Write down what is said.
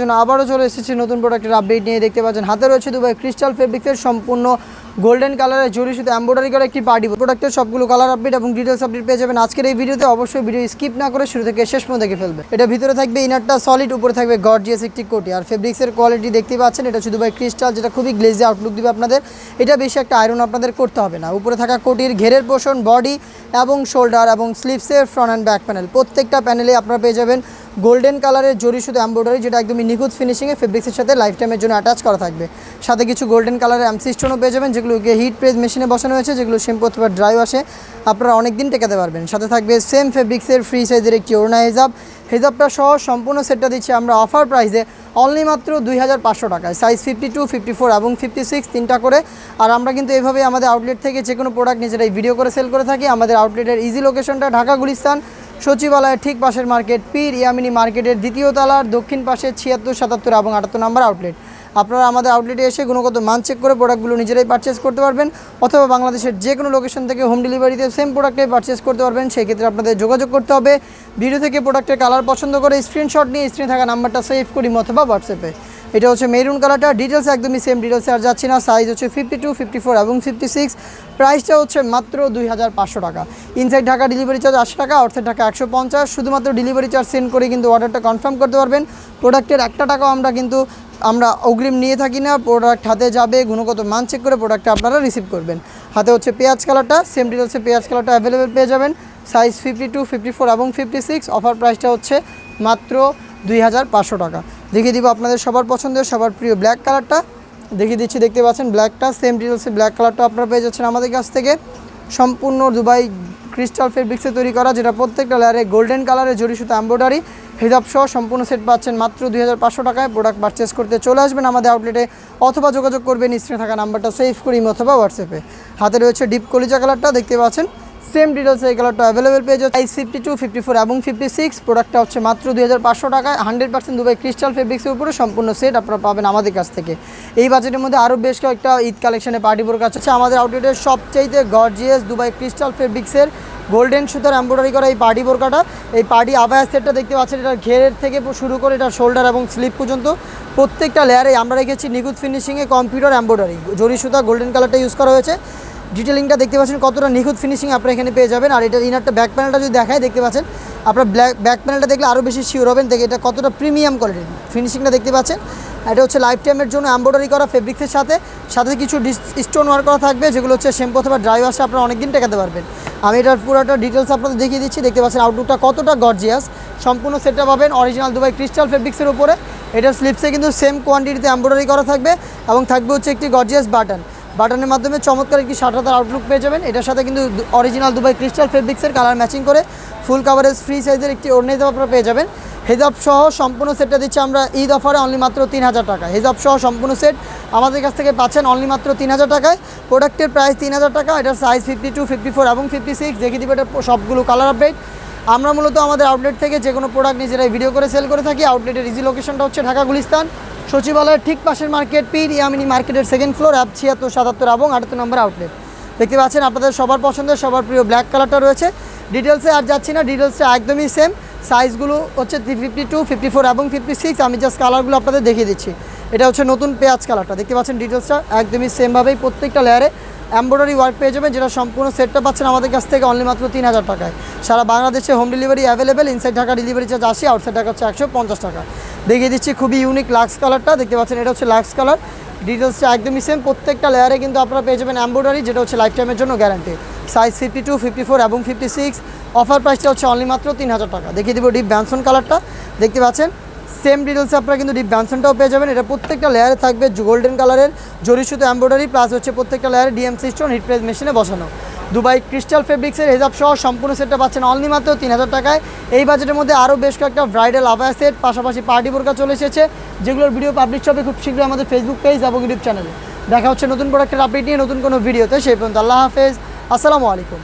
জন্য আবারও চলে এসেছি নতুন প্রোডাক্টের আপডেট নিয়ে। দেখতে পাচ্ছেন, হাতে রয়েছে দুবাই ক্রিস্টাল ফেব্রিক্সের সম্পূর্ণ গোল্ডেন কালারের জরি শুধু এম্ব্রয়ডারি করা একটি পার্টি প্রোডাক্টের সবগুলো কালার আপডেট এবং ডিটেলস আপডেট পেয়ে যাবেন। আজকের এই ভিডিওতে অবশ্যই ভিডিও স্কিপ না করে শুরু থেকে শেষ পর্যন্ত দেখে ফেলবে এটা ভিতরে থাকবে ইনারটা সলিড উপরে থাকবে গর্জিয়াস একটি কোটি আর ফেব্রিক্সের কোয়ালিটি দেখতে পাচ্ছেন, এটা শুধু ভাই ক্রিস্টাল যেটা খুবই গ্লেজি আউটলুক দিবে আপনাদের। এটা বেশি একটা আয়রন আপনাদের করতে হবে না। উপরে থাকা কোটির ঘেরের পোষণ বডি এবং শোল্ডার এবং স্লিপসের ফ্রন্ট অ্যান্ড ব্যাক প্যানেল প্রত্যেকটা প্যানেলে আপনারা পেয়ে যাবেন গোল্ডেন কালারের জরি শুধু এম্ব্রয়ডারি যেটা একদমই নিখুঁত ফিনিশিংয়ে ফেব্রিক্সের সাথে লাইফ টাইমের জন্য অ্যাটাচ করা থাকবে। সাথে কিছু গোল্ডেন কালারের এমসি স্টোনও পেয়ে যাবেন যেগুলোকে হিট প্রেস মেশিনে বসানো হয়েছে, যেগুলো শ্যাম্পু অথবা ড্রাই আসে আপনারা অনেক দিন টেকাতে পারবেন। সাথে থাকবে সেম ফেব্রিক্সের ফ্রি সাইজের একটি ওড়না হেজাব। হেজাবটা সহ সম্পূর্ণ সেটটা দিচ্ছি আমরা অফার প্রাইসে অনলি মাত্র দুই হাজার পাঁচশো টাকায়। Size fifty two fifty four এবং ফিফটি সিক্স তিনটা করে। আর আমরা কিন্তু এভাবে আমাদের আউটলেট থেকে যে কোনো প্রোডাক্ট নিজেরাই ভিডিও করে সেল করে থাকি। আমাদের আউটলেটের ইজি লোকেশনটা ঢাকা গুলিস্তান, সচিবালয়ের ঠিক পাশের মার্কেট পীর ইয়ামিনী মার্কেটের দ্বিতীয় তলার দক্ষিণ পাশে ছিয়াত্তর, সাতাত্তর এবং আটাত্তর নম্বর আউটলেট আপনারা আমাদের আউটলেটে এসে গুণগত মান চেক করে প্রোডাক্টগুলো নিজেরাই পারচেস করতে পারবেন, অথবা বাংলাদেশের যে কোনো লোকেশন থেকে হোম ডেলিভারিতে সেম প্রোডাক্টে পারচেস করতে পারবেন সেই ক্ষেত্রে আপনাদের যোগাযোগ করতে হবে। ভিডিও থেকে প্রোডাক্টের কালার পছন্দ করে স্ক্রিনশট নিয়ে স্ক্রিনে থাকা নাম্বারটা সেভ করি অথবা হোয়াটসঅ্যাপে এটা হচ্ছে মেরুন কালারটা ডিটেলস একদমই সেম ডিটেলসে আর যাচ্ছি না। সাইজ হচ্ছে ফিফটি টু ফিফটি ফোর এবং ফিফটি সিক্স প্রাইসটা হচ্ছে মাত্র দুই হাজার পাঁচশো টাকা। ইনসাইড ঢাকা ডেলিভারি চার্জ আশি টাকা অর্থের টাকা একশো পঞ্চাশ। শুধুমাত্র ডেলিভারি চার্জ সেন্ড করে কিন্তু অর্ডারটা কনফার্ম করতে পারবেন। প্রোডাক্টের একটা টাকাও আমরা কিন্তু আমরা অগ্রিম নিয়ে থাকি না প্রোডাক্ট হাতে যাবে, গুণগত মান চেক করে প্রোডাক্টটা আপনারা রিসিভ করবেন। হাতে হচ্ছে পেঁয়াজ কালারটা সেম ডিটেলসে পেঁয়াজ কালারটা অ্যাভেলেবেল পেয়ে যাবেন। Size fifty two fifty four এবং ফিফটি সিক্স অফার প্রাইসটা হচ্ছে মাত্র দুই হাজার পাঁচশো টাকা। দেখিয়ে দিব আপনাদের সবার পছন্দের, সবার প্রিয় ব্ল্যাক কালারটা। দেখিয়ে দিচ্ছি, দেখতে পাচ্ছেন ব্ল্যাকটা সেম ডিটেলসে ব্ল্যাক কালারটা আপনারা পেয়ে যাচ্ছেন আমাদের কাছ থেকে। সম্পূর্ণ দুবাই ক্রিস্টাল ফেব্রিক্সে তৈরি করা, যেটা প্রত্যেকটা লেয়ারে গোল্ডেন কালারের জড়ি সুতো এম্ব্রয়ডারি হিজাব সহ সম্পূর্ণ সেট পাচ্ছেন মাত্র দুই হাজার পাঁচশো টাকায়। প্রোডাক্ট পারচেস করতে চলে আসবেন আমাদের আউটলেটে অথবা যোগাযোগ করবেন স্ক্রিনে থাকা নাম্বারটা সেভ করি অথবা হোয়াটসঅ্যাপে হাতে রয়েছে ডিপ কলিজা কালারটা দেখতে পাচ্ছেন? সেম ডিটেলস এই কালারটা অ্যাভেলেবেল পেয়ে যাচ্ছে আই ফিফটি টু ফিফটি ফোর এবং ফিফটি সিক্স প্রোডাক্টটা হচ্ছে মাত্র দুই হাজার পাঁচশো টাকায়। হান্ড্রেড পার্সেন্ট দুবাই ক্রিস্টাল ফেব্রিক্সের উপরে সম্পূর্ণ সেট আপনারা পাবেন আমাদের কাছ থেকে। এই বাজেটের মধ্যে আরও বেশ কয়েকটা ঈদ কালেকশনে পার্টি বোর কাছে আমাদের আউটলেটের সবচাইতে গর্জিয়াস দুবাই ক্রিস্টাল ফেব্রিক্সের গোল্ডেন সুতার এম্ব্রয়ডারি করা এই পার্টি বোরকাটা। এই পার্টি আবায়া সেটটা দেখতে পাচ্ছেন, এটা ঘেরের থেকে শুরু করে এটা শোল্ডার এবং স্লিপ পর্যন্ত। প্রত্যেকটা লেয়ারে আমরা রেখেছি নিখুঁত ফিনিশিংয়ে কম্পিউটার এম্ব্রয়ডারি জরি সুতা গোল্ডেন কালারটা ইউজ করা হয়েছে। ডিটেলিংটা দেখতে পাচ্ছেন, কতটা নিখুঁত ফিনিশিং আপনারা এখানে পেয়ে যাবেন। আর এটার ইনারটা ব্যাক প্যানেলটা যদি দেখায়, দেখতে পাচ্ছেন, আপনার ব্ল্যাক ব্যাক প্যানেলটা দেখলে আরও বেশি শিওর হবেন দেখে এটা কতটা প্রিমিয়াম কোয়ালিটির ফিনিশিংটা দেখতে পাচ্ছেন। এটা হচ্ছে লাইফ টাইমের জন্য এম্ব্রয়ডারি করা ফেব্রিক্সের সাথে সাথে কিছু স্টোন ওয়ার্ক করা থাকবে, যেগুলো হচ্ছে শ্যাম্পু অথবা ড্রাই ওয়াশে আপনারা অনেকদিন টেকাতে পারবেন। আমি এটার পুরোটা ডিটেলস আপনাদের দেখিয়ে দিচ্ছি, দেখতে পাচ্ছেন আউটলুকটা কতটা গর্জিয়াস সম্পূর্ণ সেটটা পাবেন অরিজিনাল দুবাই ক্রিস্টাল ফেব্রিক্সের উপরে। এটার স্লিপসে কিন্তু সেম কোয়ান্টিটিতে এম্ব্রয়ডারি করা থাকবে এবং থাকবে হচ্ছে একটি গর্জিয়াস বাটন বাটনের মাধ্যমে চমৎকার একটি হাজার আউটলুক পেয়ে যাবেন। এটার সাথে কিন্তু অরিজিনাল দুবাই ক্রিস্টাল ফেব্রিক্সের কালার ম্যাচিং করে ফুল কাভারেজ ফ্রি সাইজের একটি ওড়নাইতে আপনারা পেয়ে যাবেন। হেজাব সহ সম্পূর্ণ সেটটা দিচ্ছে আমরা ঈদ অফারে অনলি মাত্র তিন হাজার টাকা হেজাব সহ সম্পূর্ণ সেট আমাদের কাছ থেকে পাচ্ছেন অনলি মাত্র তিন হাজার টাকায়। প্রোডাক্টের প্রাইস তিন হাজার টাকা, এটার size fifty two fifty four এবং ফিফটি সিক্স দেখিয়ে দিবে এটা সবগুলো কালার আপডেট আমরা মূলত আমাদের আউটলেট থেকে যে কোনো প্রোডাক্ট নিজেরাই ভিডিও করে সেল করে থাকি। আউটলেটের ইজি লোকেশনটা হচ্ছে ঢাকা গুলিস্তান। সচিবালয়ের ঠিক পাশের মার্কেট পীর ইয়ামিনী মার্কেটের সেকেন্ড ফ্লোর অ্যাপ ছিয়াত্তর, সাতাত্তর এবং আটাত্তর নম্বর আউটলেট দেখতে পাচ্ছেন আপনাদের সবার পছন্দের, সবার প্রিয় ব্ল্যাক কালারটা রয়েছে। ডিটেলসে আর যাচ্ছি না ডিটেলসটা একদমই সেম সাইজগুলো হচ্ছে ফিফটি টু ফিফটি ফোর এবং ফিফটি সিক্স আমি জাস্ট কালারগুলো আপনাদের দেখিয়ে দিচ্ছি। এটা হচ্ছে নতুন পেঁয়াজ কালারটা দেখতে পাচ্ছেন ডিটেলসটা একদমই সেমভাবেই প্রত্যেকটা লেয়ারে এমব্রয়ডারি ওয়ার্ক পেয়ে যাবেন, যেটা সম্পূর্ণ সেটটা পাচ্ছেন আমাদের কাছ থেকে অনলি মাত্র তিন হাজার টাকায়। সারা বাংলাদেশে home delivery available inside Dhaka delivery charge আশি আউটসাইড ঢাকা হচ্ছে একশো পঞ্চাশ টাকা। দেখিয়ে দিচ্ছি, খুবই ইউনিক লাক্স কালারটা দেখতে পাচ্ছেন, এটা হচ্ছে লাক্স কালার ডিটেলসটা একদমই সেম প্রত্যেকটা লেয়ারে কিন্তু আপনারা পেয়ে যাবেন এমব্রয়ডারি যেটা হচ্ছে লাইফ টাইমের জন্য guarantee size fifty two fifty four এবং ফিফটি সিক্স অফার প্রাইসটা হচ্ছে অনলি মাত্র তিন হাজার টাকা। দেখিয়ে দিব ডিপ ব্যানসন কালারটা দেখতে পাচ্ছেন সেম ডিটেলসে আপনারা কিন্তু ডিপ ব্যানসনটাও পেয়ে যাবেন। এটা প্রত্যেকটা লেয়ারে থাকবে গোল্ডেন কালারের জরি সুতো এমব্রয়ডারি প্লাস হচ্ছে প্রত্যেকটা লেয়ারে ডিএমসি স্টোন হিট প্রেস মেশিনে বসানো। দুবাই ক্রিস্টাল ফেব্রিক্সের হেজাব সহ সম্পূর্ণ সেটটা পাচ্ছেন অনলি মাত্র তিন হাজার টাকায়। এই বাজেটের মধ্যে আরও বেশ কয়েকটা ব্রাইডাল আবায়া সেট, পাশাপাশি পার্টি বোরকা চলে এসেছে। যেগুলোর ভিডিও পাবলিশ হবে খুব শীঘ্রই আমাদের ফেসবুক পেজ এবং ইউটিউব চ্যানেলে দেখা হচ্ছে নতুন প্রোডাক্টের আপডেট নিয়ে নতুন কোনো ভিডিওতে সেই পর্যন্ত আল্লাহ হাফেজ। আসসালামু আলাইকুম।